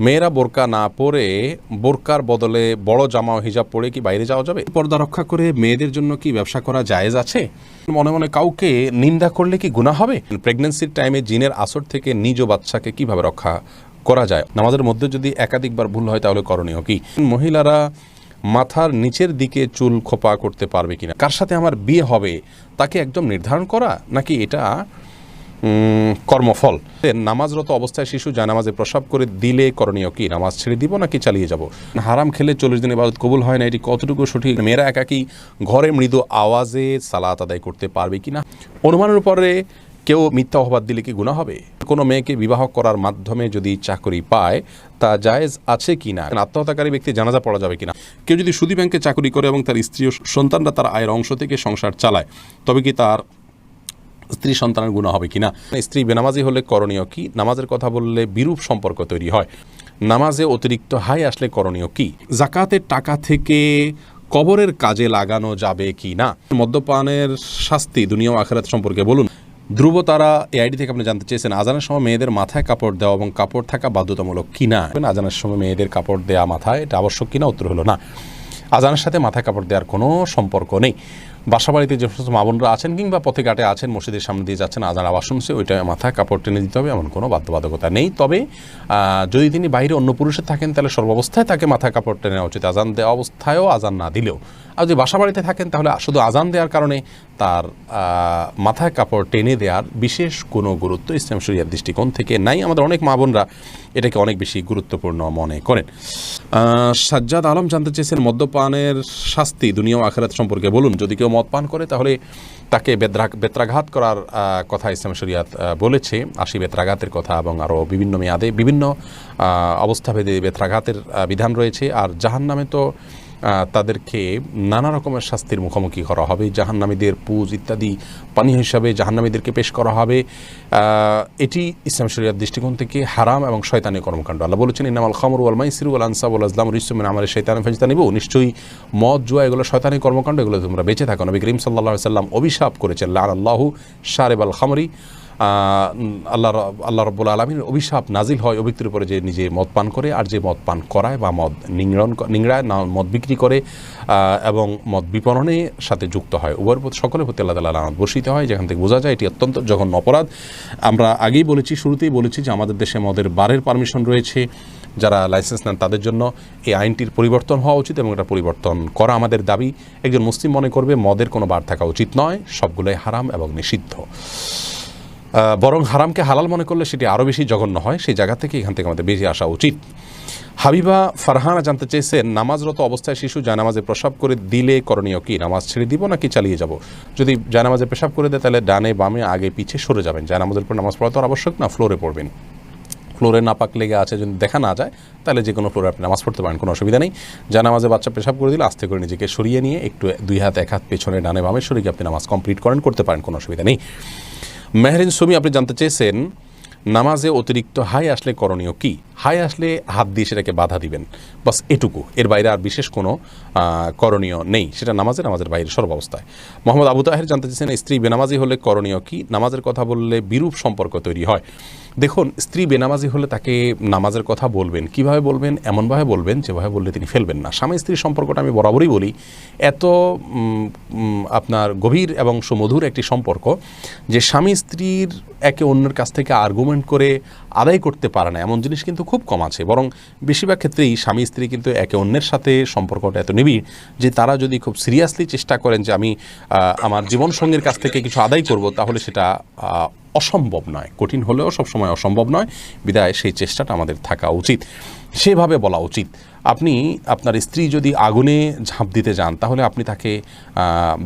মেয়েরা বোরকা না পরে বোরকার বদলে বড় জামা হিজাব পরে কি বাইরে যাওয়া যাবে? পর্দা রক্ষা করে মেয়েদের জন্য কি ব্যবসা করা জায়েজ আছে? মনে মনে কাউকে নিন্দা করলে কি গুনাহ হবে? প্রেগন্যান্সির টাইমে জিনের আসর থেকে নিজ বাচ্চাকে কীভাবে রক্ষা করা যায়? নামাজের মধ্যে যদি একাধিকবার ভুল হয় তাহলে করণীয় কি? মহিলারা মাথার নিচের দিকে চুল খোপা করতে পারবে কিনা? কার সাথে আমার বিয়ে হবে? তাকে একদম নির্ধারণ করা? নাকি এটা কর্মফল। নামাজরত অবস্থায় শিশু যায় নামাজে প্রসাব করে দিলে করণীয় কি? নামাজ ছেড়ে দিব নাকি চালিয়ে যাব? হারাম খেলে চল্লিশ দিন ইবাদত কবুল হয় না, এটি কতটুকু সঠিক? মেয়েরা একাকি ঘরে মৃদু আওয়াজে সালাত আদায় করতে পারবে কি না অনুমানের পরে কেউ মিথ্যা অপবাদ দিলে কি গুণা হবে? কোনো মেয়েকে বিবাহ করার মাধ্যমে যদি চাকরি পায়, তা জায়েজ আছে কি না আত্মহত্যাকারী ব্যক্তি জানাজা পড়া যাবে কিনা? কেউ যদি সুদী ব্যাংকে চাকরি করে এবং তার স্ত্রী ও সন্তানরা তার আয়ের অংশ থেকে সংসার চালায়, তবে কি তার স্ত্রী সন্তানের গুণ হবে কিনা? স্ত্রী বেনামাজি হলে করণীয় কি? নামাজের কথা বললে বিরূপ সম্পর্ক তৈরি হয়। নামাজে অতিরিক্ত হাই আসলে করণীয় কি? জাকাতের টাকা থেকে কবরের কাজে লাগানো যাবে কি না মদ্যপানের শাস্তি দুনিয়া আখেরাত সম্পর্কে বলুন। ধ্রুব তারা এই আইডি থেকে আপনি জানতে চেয়েছেন, আজানের সময় মেয়েদের মাথায় কাপড় দেওয়া এবং কাপড় থাকা বাধ্যতামূলক কিনা? আজানের সময় মেয়েদের কাপড় দেওয়া মাথায় এটা আবশ্যক কিনা? উত্তর হলো না। আজানের সাথে মাথায় কাপড় দেওয়ার কোনো সম্পর্ক নেই। বাসা বাড়িতে যে সমস্ত মা বোনরা আছেন কিংবা পথে ঘাটে আছেন, মসজিদের সামনে দিয়ে যাচ্ছেন, আজান আওয়াজ শুনছে ওইটা মাথায় কাপড় টেনে দিতে হবে, এমন কোনো বাধ্যবাধকতা নেই। তবে যদি তিনি বাইরে অন্য পুরুষের থাকেন, তাহলে সর্বাবস্থায় তাকে মাথায় কাপড় টেনে নেওয়া উচিত। আজান দেওয়া অবস্থায়ও আজান না দিলেও। আর যদি বাসা বাড়িতে থাকেন, তাহলে শুধু আজান দেওয়ার কারণে তার মাথায় কাপড় টেনে দেওয়ার বিশেষ কোনো গুরুত্ব ইসলাম শরিয়ার দৃষ্টিকোণ থেকে নাই। আমাদের অনেক মা বোনরা এটাকে অনেক বেশি গুরুত্বপূর্ণ মনে করেন। সাজ্জাদ আলম জানতে চেয়েছেন, মদ্যপানের শাস্তি দুনিয়া আখেরাত সম্পর্কে বলুন। যদি কেউ মদ পান করে, তাহলে তাকে বেদ্রা বেত্রাঘাত করার কথা ইসলাম শরিয়াত বলেছে। আশি বেত্রাঘাতের কথা এবং আরও বিভিন্ন মেয়াদে বিভিন্ন অবস্থাভেদে বেত্রাঘাতের বিধান রয়েছে। আর জাহান নামে তো তাদেরকে নানা রকমের শাস্তির মুখোমুখি করা হবে, জাহান্নামীদের পুজ ইত্যাদি পানি হিসাবে জাহান্নামীদেরকে পেশ করা হবে। এটি ইসলাম শরিয়ার দৃষ্টিকোণ থেকে হারাম এবং শয়তানি কর্মকাণ্ড। আল্লাহ বলেছেন ইনামাল খামর ওয়াল মাইসিরু ওয়াল আনসাব ওয়াল আজলাম রিসুমিন আমার শৈতান ফেজতা নিব নিশ্চয়ই মদ, জুয়া এগুলো শয়তানি কর্মকাণ্ড, এগুলো তোমরা বেঁচে থাকো। নবী করিম সাল্লাহ সাল্লাম অভিশাপ করেছেন লাল আল্লাহু সারেব আল খামরি। আল্লাহ আল্লাহ রব্বুল আলমীর অভিশাপ নাজিল হয় অভিক্তির উপরে যে নিজে মদ পান করে আর যে মদ পান করায় বা মদ নিংড়ন নিংড়ায় না মদ বিক্রি করে এবং মদ বিপণনের সাথে যুক্ত হয়। উভয়ের প্রতি সকলের প্রতি আল্লাহ তালা লানত বর্ষিত হয়। যেখান থেকে বোঝা যায় এটি অত্যন্ত জঘন্য অপরাধ। আমরা আগেই বলেছি, শুরুতেই বলেছি যে আমাদের দেশে মদের বারের পারমিশন রয়েছে। যারা লাইসেন্স নেন তাদের জন্য এই আইনটির পরিবর্তন হওয়া উচিত এবং এটা পরিবর্তন করা আমাদের দাবি। একজন মুসলিম মনে করবে, মদের কোনো বার থাকা উচিত নয়। সবগুলোই হারাম এবং নিষিদ্ধ। বরং হারামকে হালাল মনে করলে সেটি আরও বেশি জঘন্য হয়, সেই জায়গা থেকে এখান থেকে আমাদের বেরিয়ে আসা উচিত। হাবিবা ফারহানা জানতে চেয়েছেন নামাজরত অবস্থায় শিশু জায়নামাজে প্রসাব করে দিলে করণীয় কি? নামাজ ছেড়ে দিব নাকি চালিয়ে যাব? যদি জায়নামাজে পেশাব করে দেয়, তাহলে ডানে বামে আগে পিছে সরে যাবেন। জায়নামাজের পর নামাজ পড়া তো আবশ্যক না, ফ্লোরে পড়বেন। ফ্লোরে নাপাক লেগে আছে যদি দেখা না যায়, তাহলে যে কোনো ফ্লোরে আপনি নামাজ পড়তে পারেন, কোনো অসুবিধা নেই। জানামাজে বাচ্চা পেশাব করে দিলে আস্তে করে নিজেকে সরিয়ে নিয়ে একটু দুই হাত, এক হাত পেছনে, ডানে বামে সরিয়ে আপনি নামাজ কমপ্লিট করেন, করতে পারেন, কোনো অসুবিধা নেই। মেহরিন সুমি, আপনি জানতে চেয়েছেন, নামাজে অতিরিক্ত হাই আসলে করণীয় কি? হাই আসলে হাত দিয়ে সেটাকে বাধা দিবেন। বাস এটুকু। এর বাইরে আর বিশেষ কোনো করণীয় নেই। সেটা নামাজে, নামাজের বাইরে সর্বাবস্থায়। মোহাম্মদ আবু তাহের জানতে চেয়েছেন, স্ত্রী বেনামাজি হলে করণীয় কি? নামাজের কথা বললে বিরূপ সম্পর্ক তৈরি হয়। দেখুন, স্ত্রী বেনামাজি হলে তাকে নামাজের কথা বলবেন। কীভাবে বলবেন? এমনভাবে বলবেন যেভাবে বললে তিনি ফেলবেন না। স্বামী স্ত্রীর সম্পর্কটা আমি বরাবরই বলি এত আপনার গভীর এবং সুমধুর একটি সম্পর্ক যে স্বামী স্ত্রীর একে অন্যের কাছ থেকে আর্গুমেন্ট করে আদায় করতে পারে না, এমন জিনিস কিন্তু খুব কম আছে। বরং বেশিরভাগ ক্ষেত্রেই স্বামী স্ত্রী কিন্তু একে অন্যের সাথে সম্পর্কটা এত নিবিড় যে তারা যদি খুব সিরিয়াসলি চেষ্টা করেন যে আমি আমার জীবনসঙ্গীর কাছ থেকে কিছু আদায় করব, তাহলে সেটা অসম্ভব নয়। কঠিন হলেও সবসময় অসম্ভব নয়। বিদায়, সেই চেষ্টাটা আমাদের থাকা উচিত। সেভাবে বলা উচিত। আপনি আপনার স্ত্রী যদি আগুনে ঝাঁপ দিতে যান, তাহলে আপনি তাকে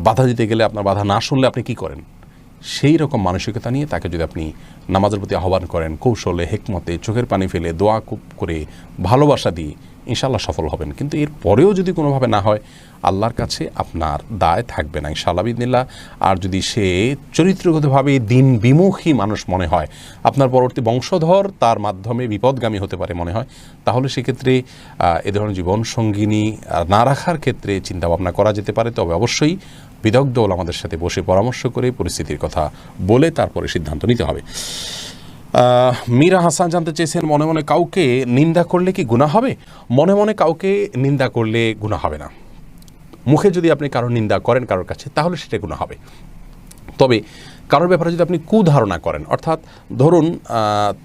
বাধা দিতে গেলে আপনার বাধা না শুনলে আপনি কি করেন? সেই রকম মানসিকতা নিয়ে তাকে যদি আপনি নামাজের প্রতি আহ্বান করেন, কৌশলে, হেকমতে, চোখের পানি ফেলে, দোয়া করে ভালোবাসা দিয়ে ইনশাল্লাহ সফল হবেন। কিন্তু এর পরেও যদি কোনোভাবে না হয় আল্লাহর কাছে আপনার দায় থাকবে না ইনশাআল্লাহ বিদিনিল্লাহ আর যদি সে চরিত্রগতভাবে দিন বিমুখী মানুষ মনে হয় আপনার পরবর্তী বংশধর তার মাধ্যমে বিপদগামী হতে পারে মনে হয় তাহলে সেক্ষেত্রে এ ধরনের জীবন সঙ্গিনী আহ, না রাখার ক্ষেত্রে চিন্তাভাবনা করা যেতে পারে। তবে অবশ্যই বিদগ্ধ আমাদের সাথে বসে পরামর্শ করে পরিস্থিতির কথা বলে তারপরে সিদ্ধান্ত নিতে হবে। মীরা হাসান জানতে চেয়েছেন, মনে মনে কাউকে নিন্দা করলে কি গুণা হবে? মনে মনে কাউকে নিন্দা করলে গুণা হবে না। মুখে যদি আপনি কারোর নিন্দা করেন কারোর কাছে, তাহলে সেটা গুণা হবে। তবে কারোর ব্যাপারে যদি আপনি কুধারণা করেন, অর্থাৎ ধরুন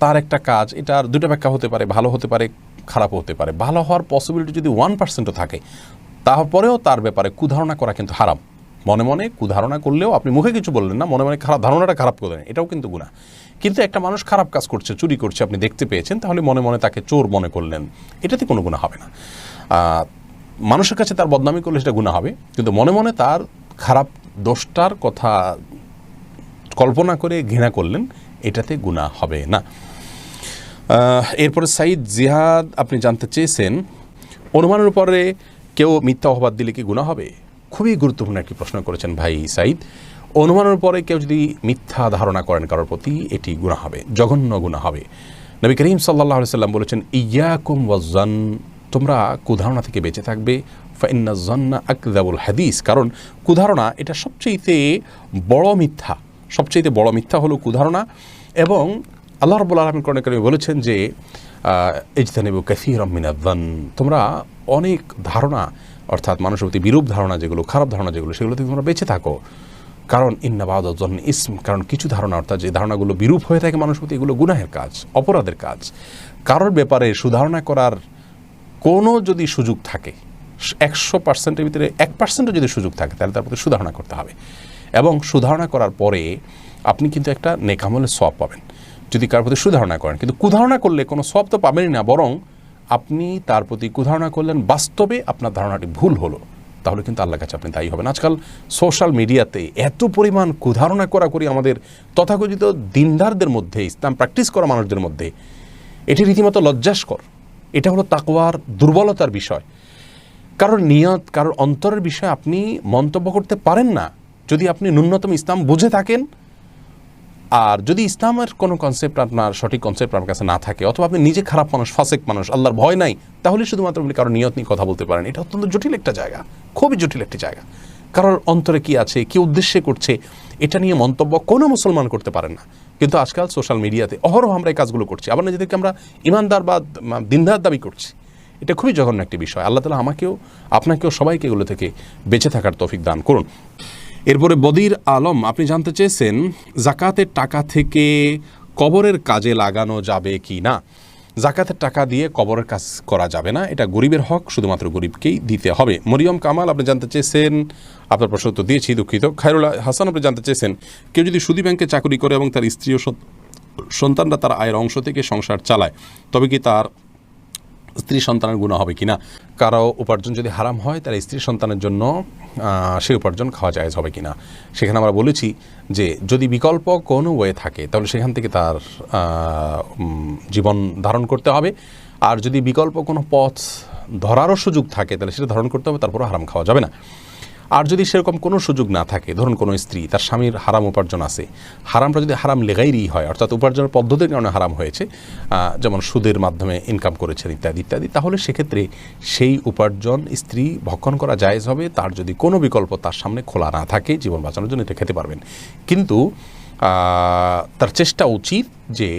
তার একটা কাজ, এটার দুটো ব্যাখ্যা হতে পারে, ভালো হতে পারে খারাপ হতে পারে। ভালো হওয়ার পসিবিলিটি যদি ওয়ান পার্সেন্টও থাকে, তারপরেও তার ব্যাপারে কুধারণা করা কিন্তু হারাম। মনে মনে কুধারণা করলেও আপনি মুখে কিছু বললেন না, মনে মনে খারাপ ধারণাটা খারাপ করলেন এটাও কিন্তু গুণা কিন্তু একটা মানুষ খারাপ কাজ করছে, চুরি করছে, আপনি দেখতে পেয়েছেন, তাহলে মনে মনে তাকে চোর মনে করলেন। এটাতে কোনো গুণা হবে না। মানুষের কাছে তার বদনামি করলে সেটা গুণা হবে, কিন্তু মনে মনে তার খারাপ দোষটার কথা কল্পনা করে ঘৃণা করলেন, এটাতে গুণা হবে না। এরপরে সাইদ জিহাদ, আপনি জানতে চেয়েছেন, অনুমানের উপরে কেউ মিথ্যা অপবাদ দিলে কি গুণা হবে? খুবই গুরুত্বপূর্ণ একটি প্রশ্ন করেছেন ভাই সাইদ অনুমানের পরে কেউ যদি মিথ্যা ধারণা করেন কারোর প্রতি, এটি গুণা হবে, জঘন্য গুণা হবে। নবী করিম সাল্লাহ সাল্লাম বলেছেন, ইয়াকুম ওয়াজান তোমরা কুধারণা থেকে বেঁচে থাকবে। ফাইন্না জন্না আকদাবুল হাদিস, কারণ কুধারণা এটা সবচেয়েতে বড় মিথ্যা। সবচেয়ে বড় মিথ্যা হলো কুধারণা এবং আল্লাহ রব্বুল আলমিন করণে কারিমে বলেছেন যে ইজতানিবু কাসির মিনাদ্দান তোমরা অনেক ধারণা অর্থাৎ মানুষের প্রতি বিরূপ ধারণা যেগুলো, খারাপ ধারণা যেগুলো, সেগুলো থেকে তোমরা বেঁচে থাকো। কারণ ইন্নাবাদ ইসম, কারণ কিছু ধারণা, অর্থাৎ যে ধারণাগুলো বিরূপ হয়ে থাকে মানুষের প্রতি, এগুলো গুনাহের কাজ, অপরাধের কাজ। কারোর ব্যাপারে সুধারণা করার কোনো যদি সুযোগ থাকে, একশো পার্সেন্টের ভিতরে এক পার্সেন্টও যদি সুযোগ থাকে, তাহলে তার প্রতি সুধারণা করতে হবে। এবং সুধারণা করার পরে আপনি কিন্তু একটা নেকামলের সব পাবেন। যদি কারোর প্রতি সুধারণা করেন, কিন্তু কুধারণা করলে কোনো সব তো পাবেনই না, বরং আপনি তার প্রতি কুধারণা করলেন, বাস্তবে আপনার ধারণাটি ভুল হলো। তাহলে কিন্তু আল্লাহ কাছে আপনি দায়ী হবেন। আজকাল সোশ্যাল মিডিয়াতে এত পরিমাণ কুধারণা করা করি আমাদের তথাকথিত দিনদারদের মধ্যে, ইসলাম প্র্যাকটিস করা মানুষদের মধ্যে, এটি রীতিমতো লজ্জাস্কর। এটা হলো তাকওয়ার দুর্বলতার বিষয়। কারোর নিয়ত, কারোর অন্তরের বিষয়ে আপনি মন্তব্য করতে পারেন না। যদি আপনি ন্যূনতম ইসলাম বুঝে থাকেন আর যদি ইসলামের কোনো কনসেপ্ট আপনার সঠিক কনসেপ্ট আপনার কাছে না থাকে, অথবা আপনি নিজে খারাপ মানুষ, ফাসেক মানুষ, আল্লাহর ভয় নাই, তাহলে শুধুমাত্র আপনি কারও নিয়ত নিয়ে কথা বলতে পারেন। এটা অত্যন্ত জটিল একটা জায়গা, খুবই জটিল একটি জায়গা। কারোর অন্তরে কি আছে, কি উদ্দেশ্যে করছে, এটা নিয়ে মন্তব্য কোনো মুসলমান করতে পারেন না। কিন্তু আজকাল সোশ্যাল মিডিয়াতে অহরহ আমরা এই কাজগুলো করছি। আবার নিজেদেরকে আমরা ইমানদার বা দিনদার দাবি করছি। এটা খুবই জঘন্য একটি বিষয়। আল্লাহ তালা আমাকেও, আপনাকেও সবাইকে এগুলো থেকে বেঁচে থাকার তৌফিক দান করুন। এরপরে বদির আলম, আপনি জানতে চেয়েছেন জাকাতের টাকা থেকে কবরের কাজে লাগানো যাবে কি না? জাকাতের টাকা দিয়ে কবরের কাজ করা যাবে না, এটা গরিবের হক, শুধুমাত্র গরিবকেই দিতে হবে। মরিয়ম কামাল, আপনি জানতে চেয়েছেন, আপনার প্রশ্ন তো দিয়েছি, দুঃখিত। খায়রুল্লাহ হাসান, আপনি জানতে চেয়েছেন, কেউ যদি সুদী ব্যাংকে চাকরি করে এবং তার স্ত্রী ও সন্তানরা তার আয়ের অংশ থেকে সংসার চালায়, তবে কি তার স্ত্রী সন্তানের গুণা হবে কিনা? কারও উপার্জন যদি হারাম হয়, তাহলে স্ত্রী সন্তানের জন্য সেই উপার্জন খাওয়া যায় হবে কিনা? সেখানে আমরা বলেছি যে, যদি বিকল্প কোনো ওয়ে থাকে, তাহলে সেখান থেকে তার জীবন ধারণ করতে হবে। আর যদি বিকল্প কোনো পথ ধরারও সুযোগ থাকে, তাহলে সেটা ধারণ করতে হবে তারপরে হারাম খাওয়া যাবে না। আর যদি সেরকম কোনো সুযোগ না থাকে, ধরুন কোনো স্ত্রী, তার স্বামীর হারাম উপার্জন আছে, হারামটা যদি হারাম লেগাইরই হয়, অর্থাৎ উপার্জনের পদ্ধতির কারণে হারাম হয়েছে যেমন সুদের মাধ্যমে ইনকাম করেছেন ইত্যাদি ইত্যাদি, তাহলে সেক্ষেত্রে সেই উপার্জন স্ত্রী ভক্ষণ করা জায়েজ হবে। তার যদি কোনো বিকল্প তার সামনে খোলা না থাকে, জীবন বাঁচানোর জন্য এটা খেতে পারবেন। কিন্তু তার চেষ্টা উচিত যে,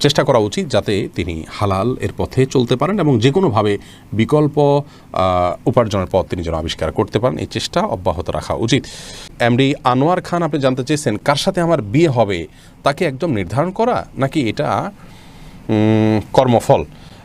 চেষ্টা করা উচিত যাতে তিনি হালাল এর পথে চলতে পারেন এবং যে কোনোভাবে বিকল্প উপার্জনের পথ তিনি যেন আবিষ্কার করতে পারেন, এই চেষ্টা অব্যাহত রাখা উচিত। এমডি আনোয়ার খান, আপনি জানতে চেয়েছেন, কার সাথে আমার বিয়ে হবে, তাকে একদম নির্ধারণ করা নাকি এটা কর্মফল?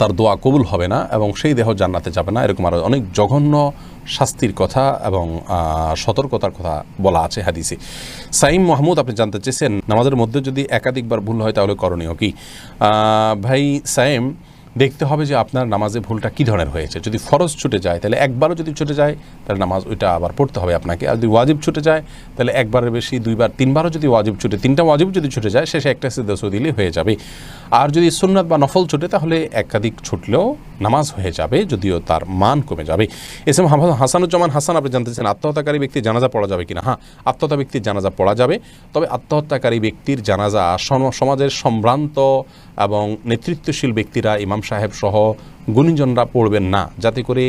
তার দোয়া কবুল হবে না এবং সেই দেহ জান্নাতে যাবে না, এরকম আরও অনেক জঘন্য শাস্তির কথা এবং সতর্কতার কথা বলা আছে হাদিসে। সাইম মাহমুদ, আপনি জানতে চেয়েছেন, নামাজের মধ্যে যদি একাধিকবার ভুল হয় তাহলে করণীয় কি? ভাই সাইম দেখতে হবে যে আপনার নামাজে ভুলটা কী ধরনের হয়েছে। যদি ফরজ ছুটে যায়, তাহলে একবারও যদি ছুটে যায়, তাহলে নামাজ ওইটা আবার পড়তে হবে আপনাকে। আর যদি ওয়াজিব ছুটে যায়, তাহলে একবারের বেশি দুইবার, তিনবারও যদি ওয়াজিব ছুটে, তিনটা ওয়াজিব যদি ছুটে যায়, শেষে একটা সিদ্ধাস দিলে হয়ে যাবে। আর যদি সুন্নাত বা নফল ছুটে, তাহলে একাধিক ছুটলেও নামাজ হয়ে যাবে, যদিও তার মান কমে যাবে। এস এম হাসানুজ্জামান হাসান, আপনি জানতে চান, আত্মহত্যাকারী ব্যক্তির জানাজা পড়া যাবে কিনা? হ্যাঁ আত্মহত্যা ব্যক্তির জানাজা পড়া যাবে। তবে আত্মহত্যাকারী ব্যক্তির জানাজা সম- সমাজের সম্ভ্রান্ত এবং নেতৃত্বশীল ব্যক্তিরা ইমাম সাহেব সহ গুণীজনরা পড়বেন না, যাতে করে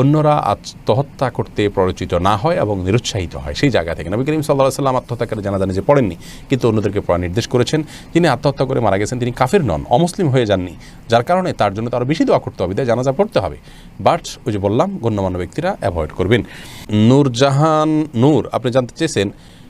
অন্যরা আত্মহত্যা করতে প্ররোচিত না হয় এবং নিরুৎসাহিত হয়। সেই জায়গা থেকে নবী করিম সাল্লাহ সাল্লাম আত্মহত্যাকারী জানাজা নিজে পড়েননি, কিন্তু অন্যদেরকে পড়া নির্দেশ করেছেন। যিনি আত্মহত্যা করে মারা গেছেন, তিনি কাফের নন, অমুসলিম হয়ে যাননি। যার কারণে তার জন্য তারও বেশি দোয়া করতে হবে, তাই জানাজা পড়তে হবে। বাট ওই যে বললাম, গণ্যমান্য ব্যক্তিরা অ্যাভয়েড করবেন। নূরজাহান নূর, আপনি জানতে চেয়েছেন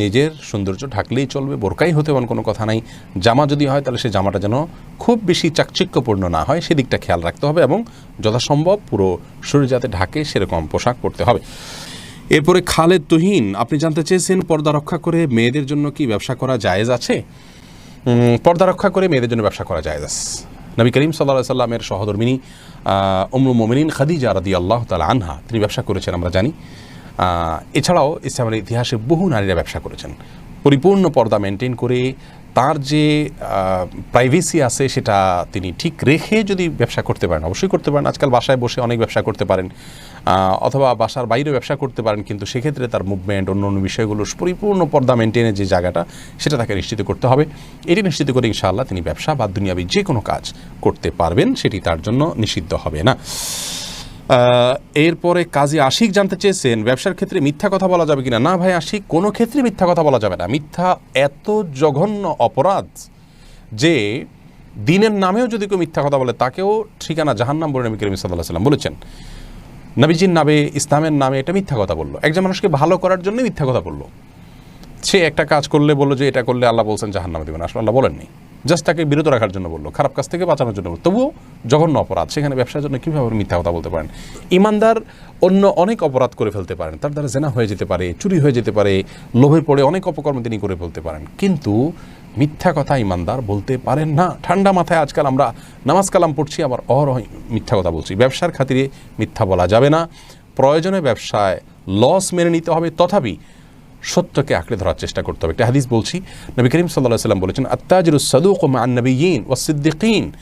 নিজের সৌন্দর্য ঢাকলেই চলবে, বোরকাই হতে এমন কোনো কথা নাই। জামা যদি হয়, তাহলে সে জামাটা যেন খুব বেশি চাকচিক্যপূর্ণ না হয়, সেদিকটা খেয়াল রাখতে হবে এবং যথাসম্ভব পুরো শরীর যাতে ঢাকে, সেরকম পোশাক পরতে হবে। এরপরে খালেদ তুহিন, আপনি জানতে চেয়েছেন পর্দা রক্ষা করে মেয়েদের জন্য কি ব্যবসা করা জায়েজ আছে? পর্দা রক্ষা করে মেয়েদের জন্য ব্যবসা করা জায়েজ আছে। নবী করিম সাল্লাহ সাল্লামের সহধর্মিনী উমরু মোমিনিন খাদিজা রাদি আল্লাহ তালা আনহা, তিনি ব্যবসা করেছেন, আমরা জানি। এছাড়াও ইসলামের ইতিহাসে বহু নারীরা ব্যবসা করেছেন। পরিপূর্ণ পর্দা মেনটেন করে তার যে প্রাইভেসি আছে সেটা তিনি ঠিক রেখে যদি ব্যবসা করতে পারেন, অবশ্যই করতে পারেন। আজকাল বাসায় বসে অনেক ব্যবসা করতে পারেন অথবা বাসার বাইরে ব্যবসা করতে পারেন, কিন্তু সেক্ষেত্রে তার মুভমেন্ট অন্য অন্য বিষয়গুলো পরিপূর্ণ পর্দা মেনটেনের যে জায়গাটা, সেটা তাকে নিশ্চিত করতে হবে। এটি নিশ্চিত করে ইনশাআল্লাহ তিনি ব্যবসা বা দুনিয়াবি যে কোনো কাজ করতে পারবেন, সেটি তার জন্য নিষিদ্ধ হবে না। এরপরে কাজী আশিক জানতে চেয়েছেন, ব্যবসার ক্ষেত্রে মিথ্যা কথা বলা যাবে কিনা? না ভাই, আশিক, কোনো ক্ষেত্রে মিথ্যা কথা বলা যাবে না। মিথ্যা এত জঘন্য অপরাধ যে দিনের নামেও যদি কেউ মিথ্যা কথা বলে, তাকেও ঠিকানা জাহান্নাম বলে নবী করিম সাল্লাহ সাল্লাম বলেছেন। নবীজির নামে, ইসলামের নামে এটা মিথ্যা কথা বলল। একজন মানুষকে ভালো করার জন্য মিথ্যা কথা বলল। সে একটা কাজ করলে বলল যে, এটা করলে আল্লাহ বলছেন জাহান্নামে দেবেন। আসলে আল্লাহ বলেননি। জাস্ট তাকে বিরত রাখার জন্য বলল, খারাপ কাজ থেকে বাঁচানোর জন্য বলল। তবুও জঘন্য অপরাধ, সেখানে ব্যবসার জন্য কীভাবে মিথ্যা কথা বলতে পারেন? ইমানদার অন্য অনেক অপরাধ করে ফেলতে পারেন। তার দ্বারা জেনা হয়ে যেতে পারে, চুরি হয়ে যেতে পারে লোভে পড়ে অনেক অপকর্ম তিনি করে ফেলতে পারেন। কিন্তু মিথ্যা কথা ইমানদার বলতে পারেন না। ঠান্ডা মাথায় আজকাল আমরা নামাজ কালাম পড়ছি, আবার অহরহ মিথ্যা কথা বলছি। ব্যবসার খাতিরে মিথ্যা বলা যাবে না। প্রয়োজনে ব্যবসায় লস মেনে নিতে হবে। তথাপি সত্যকে আঁকড়ে ধরার চেষ্টা করতে হবে। একটা হাদিস বলছি, নবী করিম সাল্লাহ সাল্লাম বলেছেন, আত্তাজরুস সাদুক ও মান্নবীন ও সিদ্দিকিন।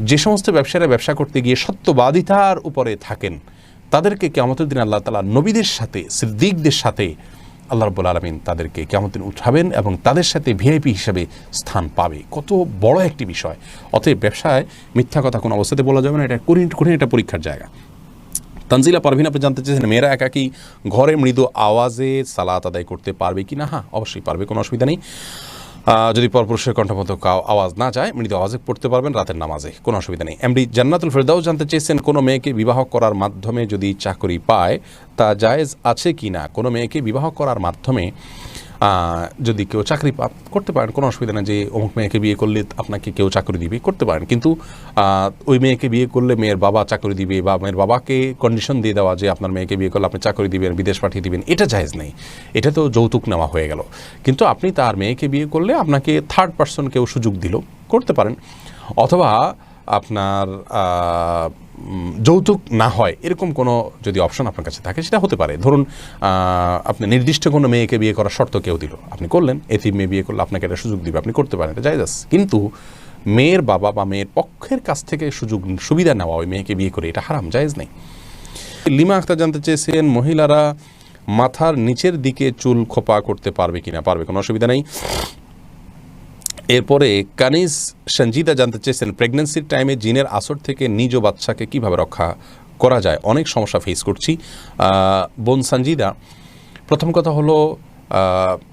যে সমস্ত ব্যবসায়ীরা ব্যবসা করতে গিয়ে সত্যবাদিতার উপরে থাকেন, তাদেরকে কেমতের দিন আল্লাহ তালা নবীদের সাথে, সিদ্দিকদের সাথে আল্লাহ রব্বুল আলমিন তাদেরকে দিন উঠাবেন এবং তাদের সাথে ভিআইপি হিসাবে স্থান পাবে। কত বড় একটি বিষয়। অতএব ব্যবসায় মিথ্যা কথা কোনো অবস্থাতে বলা যাবে না, এটা কঠিন কঠিন একটা পরীক্ষার জায়গা। তানজিলা পারভিন, আপনি জানতে চেয়েছেন, মেয়েরা একাকি ঘরে মৃদু আওয়াজে সালাত আদায় করতে পারবে কি না? হ্যাঁ অবশ্যই পারবে, কোনো অসুবিধা নেই। যদি পরপুরুষের কণ্ঠমতো আওয়াজ না যায়, মৃদু আওয়াজে পড়তে পারবেন রাতের নামাজে, কোনো অসুবিধা নেই। এমডি জান্নাতুল ফেরদাও জানতে চেয়েছেন, কোনো মেয়েকে বিবাহ করার মাধ্যমে যদি চাকরি পায়, তা জায়েজ আছে কি না? কোনো মেয়েকে বিবাহ করার মাধ্যমে যদি কেউ চাকরি করতে পারেন, কোনো অসুবিধা নেই যে অমুক মেয়েকে বিয়ে করলে আপনাকে কেউ চাকরি দিবে, করতে পারেন। কিন্তু ওই মেয়েকে বিয়ে করলে মেয়ের বাবা চাকরি দিবে বা মেয়ের বাবাকে কন্ডিশন দিয়ে দেওয়া যে আপনার মেয়েকে বিয়ে করলে আপনি চাকরি দিবেন, বিদেশ পাঠিয়ে দিবেন, এটা জায়েজ নেই। এটা তো যৌতুক নেওয়া হয়ে গেল। কিন্তু আপনি তার মেয়েকে বিয়ে করলে আপনাকে থার্ড পার্সন কেউ সুযোগ দিল, করতে পারেন। অথবা আপনার যৌতুক না হয়, এরকম কোনো যদি অপশন আপনার কাছে থাকে, সেটা হতে পারে। ধরুন আপনি নির্দিষ্ট কোনো মেয়েকে বিয়ে করার শর্ত কেউ দিল। আপনি করলেন এতিম মেয়ে বিয়ে করলে, আপনাকে এটা সুযোগ দিবে, আপনি করতে পারেন, এটা জায়জ কিন্তু মেয়ের বাবা বা মেয়ের পক্ষের কাছ থেকে সুযোগ, সুবিধা নেওয়া ওই মেয়েকে বিয়ে করে, এটা হারাম, জায়েজ নেই। লিমা আক্তার জানতে চেয়েছেন, মহিলারা মাথার নিচের দিকে চুল খোপা করতে পারবে কিনা, পারবে কোনো অসুবিধা নেই। এরপরে কানিজ সঞ্জিতা জানতে চেয়েছেন প্রেগনেন্সির টাইমে জিনের আসর থেকে নিজ বাচ্চাকে কীভাবে রক্ষা করা যায়? অনেক সমস্যা ফেস করছি। বোন সঞ্জিদা, প্রথম কথা হলো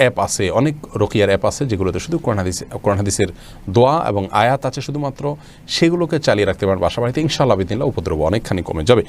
অ্যাপ আছে, অনেক রকিয়ার অ্যাপ আছে যেগুলোতে শুধু কোরআন হাদিস, কোরআন হাদিসের দোয়া এবং আয়াত আছে শুধুমাত্র, সেগুলোকে চালিয়ে রাখতে পারেন বাসা বাড়িতে ইনশাআল্লাহ বিদিনলা উপদ্রব অনেকখানি কমে যাবে।